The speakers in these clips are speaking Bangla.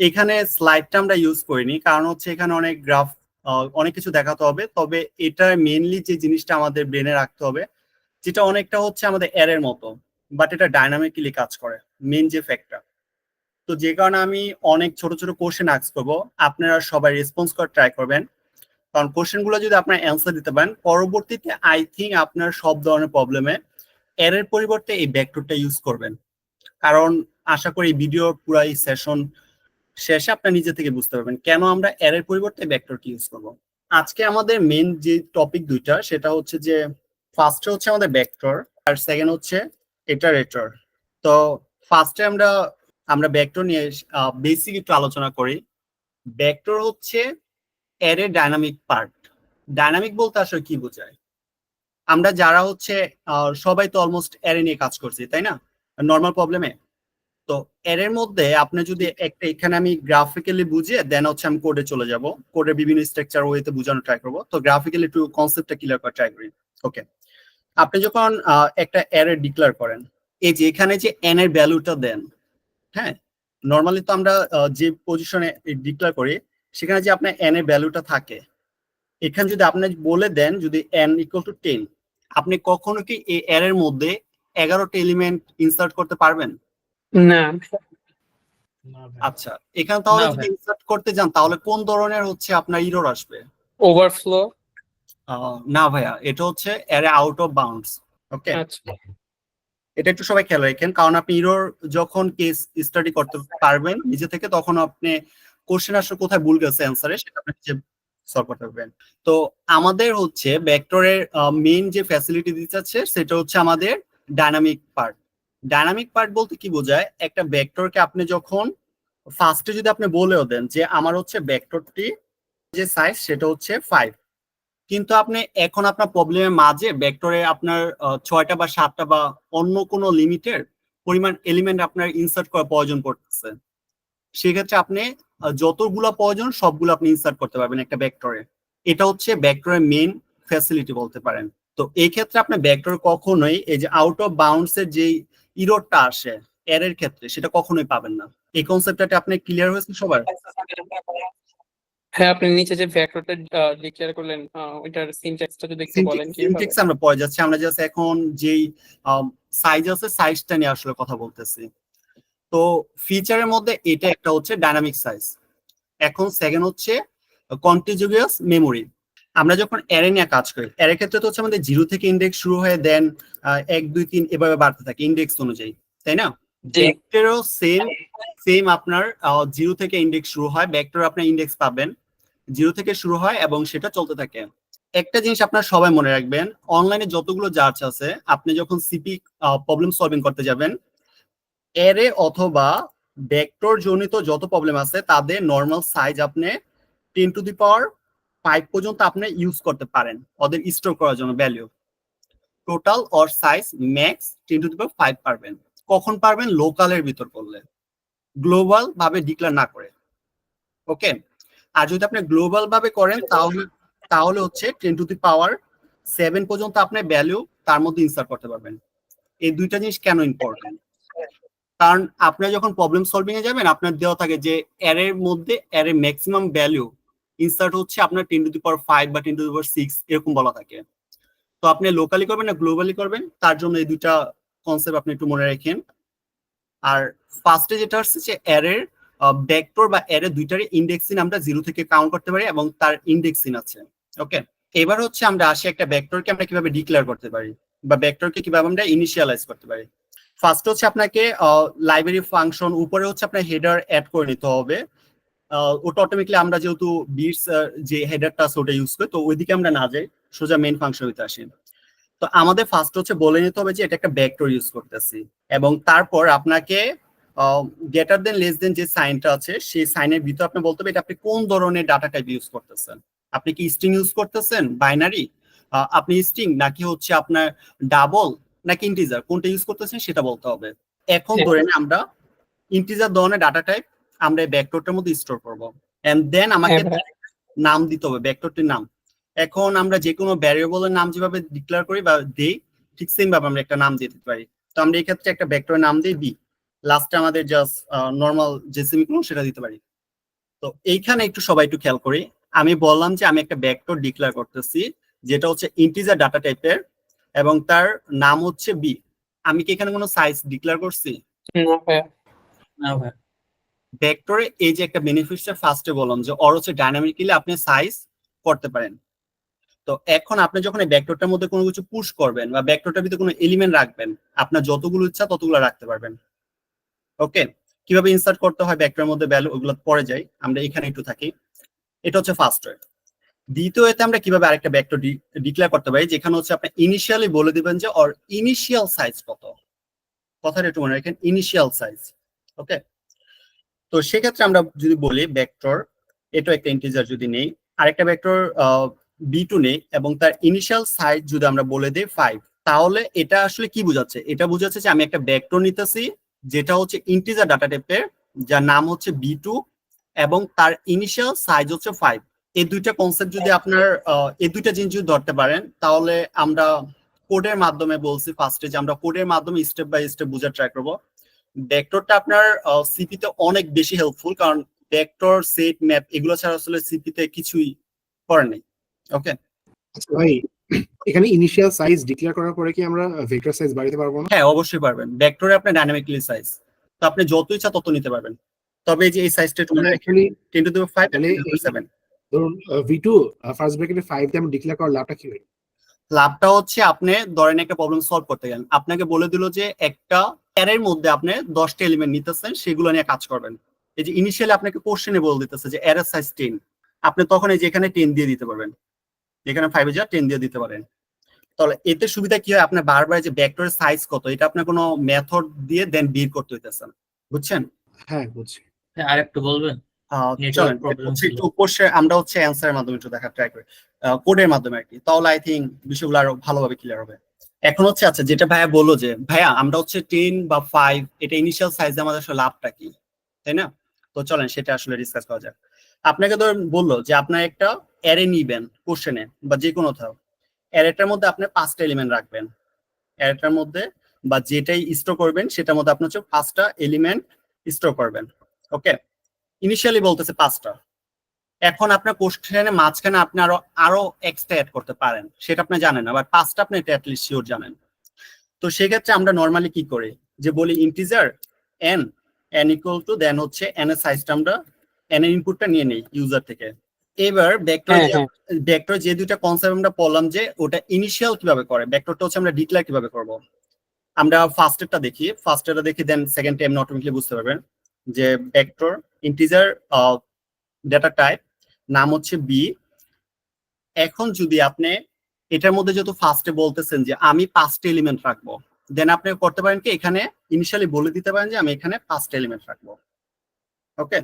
এখানে স্লাইডটা আমরা ইউজ করিনি, কারণ হচ্ছে এখানে অনেক গ্রাফ অনেক কিছু দেখাতে হবে। তবে এটা মেনলি যে জিনিসটা আমাদের ব্রেনে রাখতে হবে, যেটা অনেকটা হচ্ছে আমাদের এর মতো বাট এটা ডাইনামিক্যালি কাজ করে মেন যে ফ্যাক্টর তো যে কারণে আমি অনেক ছোট ছোট কোশ্চেন আক্স করব, আপনারা সবাই রেসপন্স করার ট্রাই করবেন। কারণ কোশ্চেনগুলো যদি আপনার অ্যান্সার দিতে পারেন, পরবর্তীতে আই থিঙ্ক আপনার সব ধরনের প্রবলেমে এর পরিবর্তে এই ভেক্টরটা ইউজ করবেন। কারণ আশা করি ভিডিওর পুরো এই সেশন শেষে আপনার নিজে থেকে বুঝতে পারবেন কেন আমরা এর পরিবর্তে ভেক্টরকে ইউজ করব। আজকে আমাদের মেন যে টপিক দুইটা, সেটা হচ্ছে যে ফার্স্টে হচ্ছে আমাদের ভেক্টর আর সেকেন্ড হচ্ছে ইটারেটর তো ফার্স্টে আমরা আমরা ভেক্টর নিয়ে বেসিক একটু আলোচনা করি। ভেক্টর হচ্ছে এর ডাইনামিক পার্ট ডাইনামিক বলতে আসলে কি বোঝায়? আমরা যারা হচ্ছে সবাই তো অলমোস্ট এরে নিয়ে কাজ করছি, তাই না? নর্মাল প্রবলেমে তো এর মধ্যে আপনি যদি একটা এখানে আমি গ্রাফিক্যালি বুঝিয়ে দেন হচ্ছে আমি কোডে চলে যাব। কোডের বিভিন্ন স্ট্রাকচার ওয়েতে বোঝানো ট্রাই করব। তো গ্রাফিক্যালি একটু কনসেপ্টটা ক্লিয়ার করা ট্রাই করি। ওকে আপনি যখন একটা এরে ডিক্লেয়ার করেন, এই যে এখানে যে এন এর ভ্যালুটা দেন হ্যাঁ? নর্মালি তো আমরা যে পজিশনে ডিক্লেয়ার করি, সেখানে যে আপনার এন এর ভ্যালুটা থাকে, এখানে যদি আপনি বলে দেন, যদি এন ইকুয়াল টু টেন আপনি কখনো কি এই এর মধ্যে এগারোটা এলিমেন্ট ইনসার্ট করতে পারবেন? না। আচ্ছা এখানে তাহলে যদি ইনসার্ট করতে যান তাহলে কোন ধরনের হচ্ছে আপনার ইরর আসবে? ওভারফ্লো আহ, না ভাইয়া এটা হচ্ছে এরে আউট অফ বাউন্ডস ওকে এটা একটু সবাই খেয়াল রাখেন কারণ আপনি ইরর যখন কেস স্টাডি করতে পারবেন নিজে থেকে তখন আপনি কোশ্চেন আসলে কোথায় ভুল গেছে অ্যান্সারে সেটা আপনি নিজে সলভ করতে পারবেন। তো আমাদের হচ্ছে ভেক্টরের মেইন যে ফ্যাসিলিটি দিতে চাচ্ছে সেটা হচ্ছে আমাদের ডাইনামিক পার্ট ডাইনামিক পার্ট বলতে কি বোঝায়? একটা ভেক্টরকে আপনি যখন ফার্স্টে যদি আপনি বলেও দেন যে আমার হচ্ছে ভেক্টরটি যে সাইজ সেটা হচ্ছে ফাইভ কিন্তু আপনি এখন আপনার প্রবলেমের মাঝে ভেক্টরে আপনার ছয়টা বা সাতটা বা অন্য কোনো লিমিটের পরিমাণ এলিমেন্ট আপনার ইনসার্ট করা প্রয়োজন পড়তেছে। সেক্ষেত্রে আপনি যতগুলো প্রয়োজন সবগুলো আপনি ইনসার্ট করতে পারবেন একটা ভেক্টরে এটা হচ্ছে ভেক্টরের মেইন ফ্যাসিলিটি বলতে পারেন। তো এই ক্ষেত্রে আপনি ভেক্টর কখনোই এই যে আউট অফ বাউন্ডস এর যে ইরোডটা আসে এর ক্ষেত্রে সেটা কখনোই পাবেন না। এই কনসেপ্টটা আপনি ক্লিয়ার হয়েছে সবার? হ্যাঁ আপনি নিচে যে ভেক্টরটা ডিক্লেয়ার করলেন ওইটার সিনট্যাক্সটা যদি একটু বলেন কীভাবে? সিনটেক্স আমরা পড়ে যাচ্ছি আমরা জাস্ট এখন যেই সাইজ আছে সাইজটা নিয়ে আসলে কথা বলতেছি। তো ফিচারের মধ্যে এটা একটা হচ্ছে ডাইনামিক সাইজ এখন সেকেন্ড হচ্ছে কন্টিজিউয়াস মেমোরি আমরা যখন অ্যারে নিয়ে কাজ করি অ্যারে ক্ষেত্রে তো হচ্ছে আমাদের জিরো থেকে ইন্ডেক্স শুরু হয়ে দেন এক দুই তিন এভাবে বাড়তে থাকে ইন্ডেক্স অনুযায়ী তাই না? ভেক্টরও সেম সেম আপনার জিরো থেকে ইন্ডেক্স শুরু হয় ভেক্টর আপনার ইন্ডেক্স পাবেন জিরো থেকে শুরু হয় এবং সেটা চলতে থাকে। একটা জিনিস আপনার সবাই মনে রাখবেন অনলাইনে যতগুলো জার্চ আছে আপনি যখন সিপি প্রবলেম সলভিং করতে যাবেন এরে অথবা ভেক্টর জনিত যত প্রবলেম আছে তাদের নর্মাল সাইজ আপনি ten to the power five পর্যন্ত আপনি ইউজ করতে পারেন ওদের স্টোর করার জন্য value total or size max ten to the power five পারবেন। কখন পারবেন? লোকালের ভিতর করলে গ্লোবাল ভাবে ডিক্লেয়ার না করে। ওকে আর যদি আপনি গ্লোবাল ভাবে করেন, তাহলে তাহলে হচ্ছে ten to the power seven পর্যন্ত আপনি ভ্যালু তার মধ্যে ইনসার্ট করতে পারবেন। এই দুইটা জিনিস কেন ইম্পর্টেন্ট কারণ আপনি যখন প্রবলেম সলভিং এ যাবেন, আপনার দেওয়া থাকে যে অ্যারের মধ্যে অ্যারে ম্যাক্সিমাম ভ্যালু ইনসার্ট হচ্ছে আপনার ten to the power five বা ten to the power six এরকম বলা থাকে। তো আপনি লোকালি করবেন না গ্লোবালি করবেন, তার জন্য এই দুইটা কনসেপ্ট আপনি একটু মনে রাখেন। আর ফার্স্টে যেটা হচ্ছে যে অ্যারের ভেক্টর বা অ্যারে দুইটারই ইন্ডেক্সিন আমরা জিরো থেকে কাউন্ট করতে পারি এবং তার ইন্ডেক্সিন আছে। ওকে এবার হচ্ছে আমরা আসি একটা ভেক্টরকে আমরা কীভাবে ডিক্লেয়ার করতে পারি বা ভেক্টরকে কীভাবে আমরা ইনিশিয়ালাইজ করতে পারি। ফার্স্ট হচ্ছে আপনাকে লাইব্রেরি ফাংশন উপরে হচ্ছে আপনার হেডার অ্যাড করে নিতে হবে। ওটা অটোমেটিকলি আমরা যেহেতু বিটস যে হেডারটা আছে ওটা ইউজ করি তো ওইদিকে আমরা না যাই সোজা মেইন ফাংশন হইতে আসি। তো আমাদের ফার্স্ট হচ্ছে বলে নিতে হবে যে এটা একটা ভেক্টর ইউজ করতেছি। এবং তারপর আপনাকে গ্রেটার দেন লেস দেন যে সাইনটা আছে সেই সাইনের ভিতর আপনি বলতে হবে এটা আপনি কোন ধরনের ডাটা টাইপ ইউজ করতেছেন। আপনি কি স্ট্রিং ইউজ করতেছেন? বাইনারি আপনি স্ট্রিং নাকি হচ্ছে আপনার ডাবল নাকি ইন্টিজার কোনটা ইউজ করতেছেন সেটা বলতে হবে। এখন। ধরে আমরা ইন্টিজার ধরনের ডাটা টাইপ আমরা এই ভেক্টরটার মধ্যে স্টোর করব। এন্ড দেন আমাকে হ্যাঁ নাম দিতে হবে ভেক্টরটির নাম। এখন আমরা যে কোনো ভ্যারিয়েবলের নাম যেভাবে ডিক্লেয়ার করি বা দেই ঠিক সেম ভাবে আমরা একটা নাম দিয়ে দিতে পারি। তো আমরা এই ক্ষেত্রে একটা ভেক্টরের নাম দিই। বি লাস্টে আমাদের জাস্ট নর্মাল যে সেমিকোলন সেটা দিতে পারি। তো এইখানে একটু সবাই একটু খেয়াল করি। আমি বললাম যে আমি একটা ভেক্টর ডিক্লেয়ার করতেছি যেটা হচ্ছে ইন্টিজার ডাটা টাইপের এবং তার নাম হচ্ছে বি আমি কি এখানে কোনো সাইজ ডিক্লেয়ার করছি? না ভাইয়া না ভাই। ভেক্টরে এই যে একটা বেনিফিটটা ফার্স্টে বললাম যে ওর হচ্ছে ডাইনামিক্যালি আপনি সাইজ করতে পারেন। তো এখন আপনি যখন এই ভেক্টরটার মধ্যে কোনো কিছু পুশ করবেন বা ভেক্টরটার ভিতরে কোনো এলিমেন্ট রাখবেন, আপনার যতগুলো ইচ্ছা ততগুলো রাখতে পারবেন। ওকে কীভাবে ইনসার্ট করতে হয় ভেক্টরের মধ্যে ভ্যালু ওগুলো পরে যাই। আমরা এখানে একটু থাকি। এটা হচ্ছে ফার্স্ট ওয়ে দ্বিতীয় এতে আমরা কীভাবে আরেকটা ভেক্টর ডিক্লেয়ার করতে পারি? যেখানে হচ্ছে আপনি ইনিশিয়ালি বলে দিবেন যে অর ইনিশিয়াল সাইজ কত? কথাটা একটু মনে রাখেন ইনিশিয়াল সাইজ ওকে তো সেক্ষেত্রে আমরা যদি বলি ভেক্টর এটা একটা ইন্টিজার যদি নেই, আরেকটা ভেক্টর বি টু নেই, এবং তার ইনিশিয়াল সাইজ যদি আমরা বলে দিই ফাইভ তাহলে এটা আসলে কি বোঝাচ্ছে? এটা বোঝাচ্ছে যে আমি একটা ভেক্টর নিতেছি, যেটা হচ্ছে ইন্টিজার ডাটা টাইপের যার নাম হচ্ছে বি টু এবং তার ইনিশিয়াল সাইজ হচ্ছে ফাইভ এই দুইটা কনসেপ্ট যদি আপনার এই দুইটা জিনিস যদি ধরতে পারেন, তাহলে আমরা কোডের মাধ্যমে বলছি ফার্স্টে যে আমরা কোডের মাধ্যমে স্টেপ বাই স্টেপ বোঝার ট্রাই করব। ভেক্টরটা আপনার সিপিতে অনেক বেশি হেল্পফুল কারণ ভেক্টর সেট ম্যাপ এগুলো ছাড়া আসলে সিপিতে কিছুই করে নেই ওকে ভাই এখানে ইনিশিয়াল সাইজ ডিক্লেয়ার করার পরে কি আমরা ভেক্টর সাইজ বাড়াতে পারব না? হ্যাঁ অবশ্যই পারবেন। ভেক্টরে আপনি ডাইনামিক্যালি সাইজ তো আপনি যত ইচ্ছা তত নিতে পারবেন। তবে এই যে এই সাইজটা মানে অ্যাকচুয়ালি টেন টু ফাইভ তাহলে এই- সেভেন ধরুন ভি টু ফার্স্ট ব্র্যাকেটে ফাইভ দিয়ে আমরা ডিক্লেয়ার করার লাভটা কি হয়? লাভটা হচ্ছে আপনি ধরেন একটা প্রবলেম সলভ করতে গেলেন। আপনাকে বলে দিল যে একটা অ্যারের মধ্যে আপনি দশটা এলিমেন্ট নিতেছেন সেগুলো নিয়ে কাজ করবেন। এই যে ইনিশিয়ালি আপনাকে কোশ্চেনে বলে দিতেছে যে অ্যারের সাইজ টেন আপনি তখন এই যে এখানে টেন দিয়ে দিতে পারবেন। যেখানে ফাইভে যা টেন দিয়ে দিতে পারেন। তাহলে এতে সুবিধা কি হয়? আপনার বারবার যে ভেক্টরের সাইজ কত এটা আপনার কোনো মেথড দিয়ে দেন বের করতে হইতেছেন বুঝছেন? হ্যাঁ বুঝছি। আর একটু বলবেন? একটু আমরা হচ্ছে অ্যান্সারের মাধ্যমে একটু দেখার ট্রাই করি। কোডের মাধ্যমে আর কি। তাহলে আই থিঙ্ক বিষয়গুলো আরও ভালোভাবে ক্লিয়ার হবে। এখন হচ্ছে আচ্ছা যেটা ভাইয়া বলল যে ভাইয়া আমরা হচ্ছে টেন বা ফাইভ এটা ইনিশিয়াল সাইজে আমাদের আসলে লাভটা কি? তাই না? তো চলেন সেটা আসলে ডিসকাস করা যাক। আপনাকে ধর বলল যে আপনার একটা অ্যারে নিবেন কোশ্চেনে বা যে কোনো থাও অ্যারেটার মধ্যে আপনি পাঁচটা এলিমেন্ট রাখবেন। অ্যারেটার মধ্যে বা যেটাই স্টোর করবেন সেটার মধ্যে আপনি হচ্ছে পাঁচটা এলিমেন্ট স্টোর করবেন। ওকে ইনিশিয়ালি বলতেছে পাঁচটা। এখন আপনার কোশ্চেনের মাঝখানে আপনি আরও আরও এক্সট্রা অ্যাড করতে পারেন। সেটা আপনি জানেন না বাট পাঁচটা আপনি এটা অ্যাটলিস্ট শিওর জানেন। তো সেক্ষেত্রে আমরা নর্মালি কি করি? যে বলি integer n n equal to then হচ্ছে এন এর সাইজটা আমরা এন এর ইনপুটটা নিয়ে নেই ইউজার থেকে। এবার ভেক্টর হ্যাঁ হ্যাঁ। ভেক্টর যে দুইটা কনসেপ্ট আমরা পড়লাম যে ওটা ইনিশিয়াল কীভাবে করে? ভেক্টরটা হচ্ছে আমরা ডিক্লেয়ার কীভাবে করব? আমরা ফার্স্টেরটা দেখি। ফার্স্টেরটা দেখি দেন সেকেন্ড টাইম অটোমেটিকলি বুঝতে পারবেন যে ভেক্টর ইন্টিজার ডেটা টাইপ নাম হচ্ছে বি এখন যদি আপনি এটার মধ্যে যেহেতু ফার্স্টে বলতেছেন যে আমি পাঁচটা এলিমেন্ট রাখব দেন আপনি করতে পারেন কি এখানে ইনিশিয়ালি বলে দিতে পারেন যে আমি এখানে পাঁচটা এলিমেন্ট রাখব। ওকে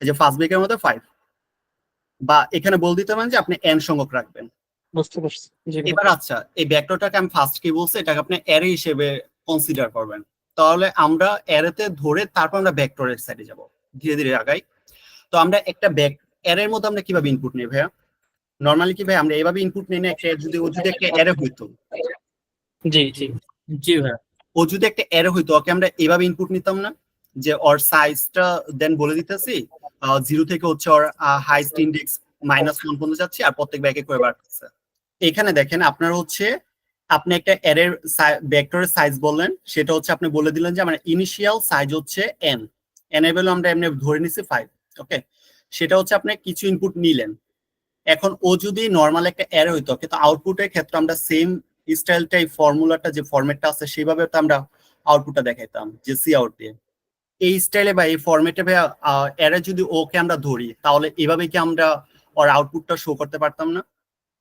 এই যে ফার্স্ট ব্রেকের মধ্যে ফাইভ বা এখানে বলে দিতে পারেন যে আপনি এন সংখ্যক রাখবেন। বুঝতে পারছি। এবার আচ্ছা এই ভেক্টরটাকে আমি ফার্স্ট কি বলছি? এটাকে আপনি অ্যারে হিসেবে কনসিডার করবেন। তাহলে আমরা অ্যারেতে ধরে তারপর আমরা ভেক্টরের সাইডে যাব। ধীরে ধীরে আগাই। তো আমরা একটা ব্যাক অ্যারের মধ্যে আমরা কীভাবে ইনপুট নিই ভাইয়া? নর্মালি কি ভাই আমরা এভাবে ইনপুট নেই না একটা যদি ও যদি একটা অ্যারে হইতো। জি জি। জি ভাই ও যদি একটা অ্যারে হইতো ওকে আমরা এভাবে ইনপুট নিতাম না যে ওর সাইজটা দেন বলে দিতেছি জিরো থেকে হচ্ছে ওর হাইস্ট ইন্ডেক্স মাইনাস ওয়ান পর্যন্ত যাচ্ছে আর প্রত্যেক ব্যাকে করে বাড়তেছে এখানে দেখেন আপনার হচ্ছে আপনি একটা অ্যারের ভেক্টরের সাইজ বললেন, সেটা হচ্ছে আপনি বলে দিলেন যে আমার ইনিশিয়াল সাইজ হচ্ছে এন এন এর ভ্যালু আমরা এমনি ধরে নিছি ফাইভ ওকে সেটা হচ্ছে আপনি কিছু ইনপুট নিলেন। এখন ও যদি নর্মাল একটা অ্যারে হইতো কিন্তু আউটপুটের ক্ষেত্রে আমরা সেম স্টাইলটাই ফর্মুলাটা যে ফরম্যাটটা আছে, সেভাবে তো আমরা আউটপুটটা দেখাইতাম, যে সি আউট দিয়ে। এই স্টাইলে বা এই ফরম্যাটে এরা যদি ওকে আমরা ধরি, তাহলে এভাবে কি আমরা ওর আউটপুটটা শো করতে পারতাম না?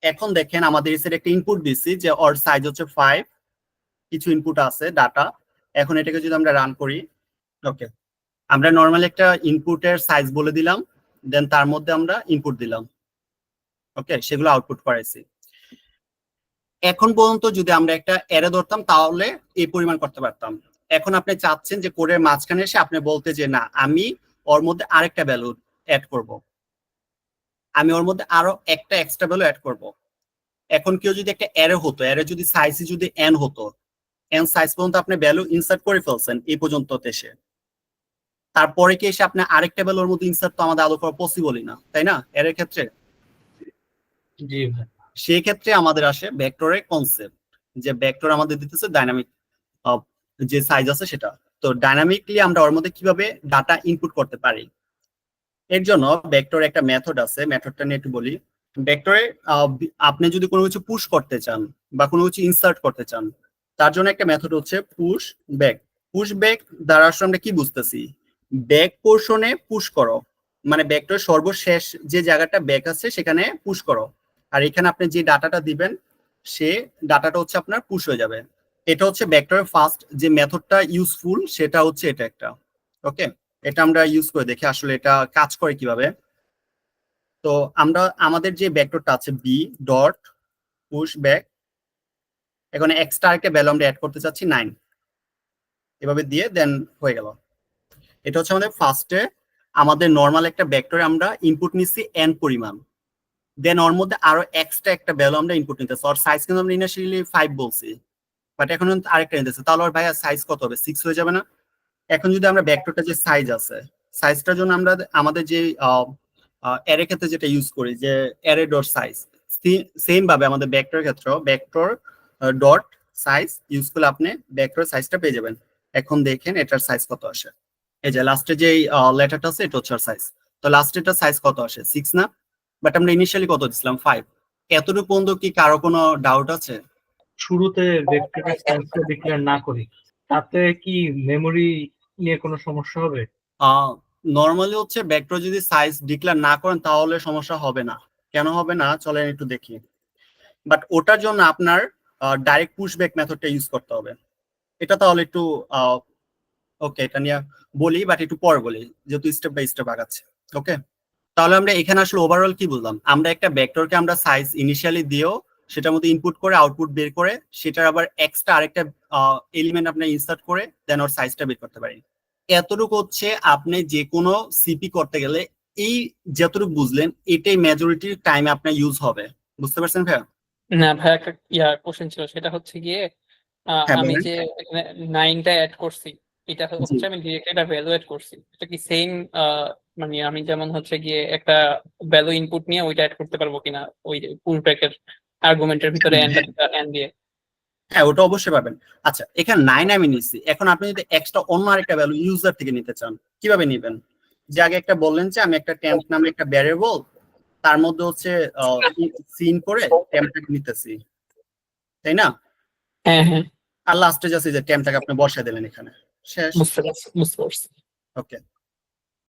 এখন দেখেন আমাদের এসের একটা ইনপুট দিছি যে ওর সাইজ হচ্ছে ফাইভ কিছু ইনপুট আছে ডাটা এখন এটাকে যদি আমরা রান করি ওকে আমরা নর্মালি একটা ইনপুটের সাইজ বলে দিলাম দেন তার মধ্যে আমরা ইনপুট দিলাম ওকে সেগুলো আউটপুট করাইছি। এখন পর্যন্ত যদি আমরা একটা এরে ধরতাম, তাহলে এই পরিমাণ করতে পারতাম। এখন আপনি চাচ্ছেন যে কোডের মাঝখানে এসে আপনি বলতে যে, না, আমি ওর মধ্যে আরেকটা ভ্যালু অ্যাড করব। আমি ওর মধ্যে আরও একটা এক্সট্রা ভ্যালু অ্যাড করব। এখন কেউ যদি একটা অ্যারে হতো অ্যারে যদি সাইজ যদি এন হতো এন সাইজ পর্যন্ত আপনি ভ্যালু ইনসার্ট করে ফেলছেন এই পর্যন্ত এসে। তারপরে কি এসে আপনি আরেকটা ভ্যালুর মধ্যে ইনসার্ট তো আমাদের আদৌ করা পসিবলই না তাই না? এর ক্ষেত্রে? জি ভাই। সেই ক্ষেত্রে আমাদের আসে ভেক্টরের কনসেপ্ট যে ভেক্টর আমাদের দিতেছে ডাইনামিক যে সাইজ আছে সেটা। তো ডাইনামিকলি আমরা ওর মধ্যে কীভাবে ডাটা ইনপুট করতে পারি? এর জন্য ভেক্টর একটা মেথড আছে মেথডটা নিয়ে একটু বলি। ভেক্টরে আপনি যদি কোনো কিছু পুশ করতে চান বা কোনো কিছু ইনসার্ট করতে চান, তার জন্য একটা মেথড হচ্ছে পুশ ব্যাক পুশ ব্যাক দ্বারা আসলে আমরা কি বুঝতেছি? ব্যাক পোর্শনে পুশ করো। মানে ব্যাকটার সর্বশেষ যে জায়গাটা ব্যাক আছে, সেখানে পুশ করো। আর এখানে আপনি যে ডাটাটা দিবেন, সে ডাটাটা হচ্ছে আপনার পুশ হয়ে যাবে। এটা হচ্ছে ভেক্টরের ফার্স্ট যে মেথডটা ইউজফুল সেটা হচ্ছে এটা একটা। ওকে এটা আমরা ইউজ করে দেখি আসলে এটা কাজ করে কীভাবে। তো আমরা, আমাদের যে ভেক্টরটা আছে বি ডট পুশ ব্যাক এখন এক্সট্রা একটা ভ্যালু আমরা অ্যাড করতে চাচ্ছি নাইন এভাবে দিয়ে দেন হয়ে গেল। এটা হচ্ছে আমাদের ফার্স্টে আমাদের নর্মাল একটা ভেক্টরে আমরা ইনপুট নিচ্ছি এন পরিমাণ। দেন ওর মধ্যে আরও এক্সট্রা একটা ভ্যালু আমরা ইনপুট নিতেছি ওর সাইজ কিন্তু আমরা ইনিশিয়ালি ফাইভ বলছি। বাট এখন আরেকটা নিতেছে তাহলে ওর ভাইয়া সাইজ কত হবে? সিক্স হয়ে যাবে না? এখন যদি আমরা ভেক্টরটা যে সাইজ আছে সাইজটার জন্য আমরা আমাদের যে অ্যারে ক্ষেত্রে যেটা ইউজ করি, যে অ্যারে ডট সাইজ সেম ভাবে আমাদের ভেক্টর ক্ষেত্রে ভেক্টর ডট সাইজ ইউজ করলে আপনি ভেক্টর সাইজটা পেয়ে যাবেন। এখন দেখেন এটার সাইজ কত আসে। এই যে লাস্টে যে লেটারটা আছে, এটা হচ্ছে সাইজ তো লাস্টেরটা সাইজ কত আসে? সিক্স না? বাট আমরা ইনিশিয়ালি কত দিছিলাম? ফাইভ এতটুকু পর্যন্ত কি কারও কোনো ডাউট আছে? শুরুতে ভেক্টরের সাইজটা ডিক্লেয়ার না করি, তাতে কি মেমরি নিয়ে কোনো সমস্যা হবে? নর্মালি হচ্ছে ভেক্টর যদি সাইজ ডিক্লেয়ার না করেন তাহলে সমস্যা হবে না। কেন হবে না? চলেন একটু দেখি। বাট ওটার জন্য আপনার ডাইরেক্ট পুশব্যাক মেথডটা ইউজ করতে হবে। এটা তাহলে একটু ওকে এটা নিয়ে বলি বাট একটু পর বলি, যেহেতু স্টেপ বাই স্টেপ আগাচ্ছে ওকে তাহলে আমরা এখানে আসলে ওভারঅল কি বললাম আমরা একটা ভেক্টরকে আমরা সাইজ ইনিশিয়ালি দিয়েও সেটার মধ্যে ইনপুট করে আউটপুট বের করে সেটার আবার এক্সট্রা আরেকটা এলিমেন্ট আপনি ইনসার্ট করে দেন ওর সাইজটা বের করতে পারি এতটুকু হচ্ছে আপনি যে কোনো সিপি করতে গেলে এই যতটুকু বুঝলেন এটাই মেজরিটি টাইম আপনার ইউজ হবে। বুঝতে পারছেন ভাইয়া? না ভাই একটা ইয়া কোশ্চেন ছিল সেটা হচ্ছে গিয়ে হ্যাঁ, আমি যে এখানে নাইনটা অ্যাড করছি এটা হচ্ছে আমি ডিরেক্ট এটা ভ্যালু অ্যাড করছি। এটা কি সেম মানে আমি যেমন হচ্ছে গিয়ে একটা ভ্যালু ইনপুট নিয়ে ওইটা অ্যাড করতে পারব কিনা? ওই পুল ব্র্যাকেট আর্গুমেন্টের ভিতরে এন্ড দিয়ে হ্যাঁ ওটা অবশ্যই পাবেন। আচ্ছা এখানে নাইন আমি নিচ্ছি এখন আপনি যদি এক্সট্রা অন্য আরেকটা ভ্যালু ইউজার থেকে নিতে চান কীভাবে নেবেন? যে আগে একটা বললেন যে আমি একটা টেম্প নামে একটা ভ্যারিয়েবল তার মধ্যে হচ্ছে সিন করে টেম্পটাকে নিতেছি। তাই না? হ্যাঁ হ্যাঁ। আর লাস্টে যাচ্ছে যে টেম্পটাকে আপনি বসায় দিলেন এখানে। শেষ? ওকে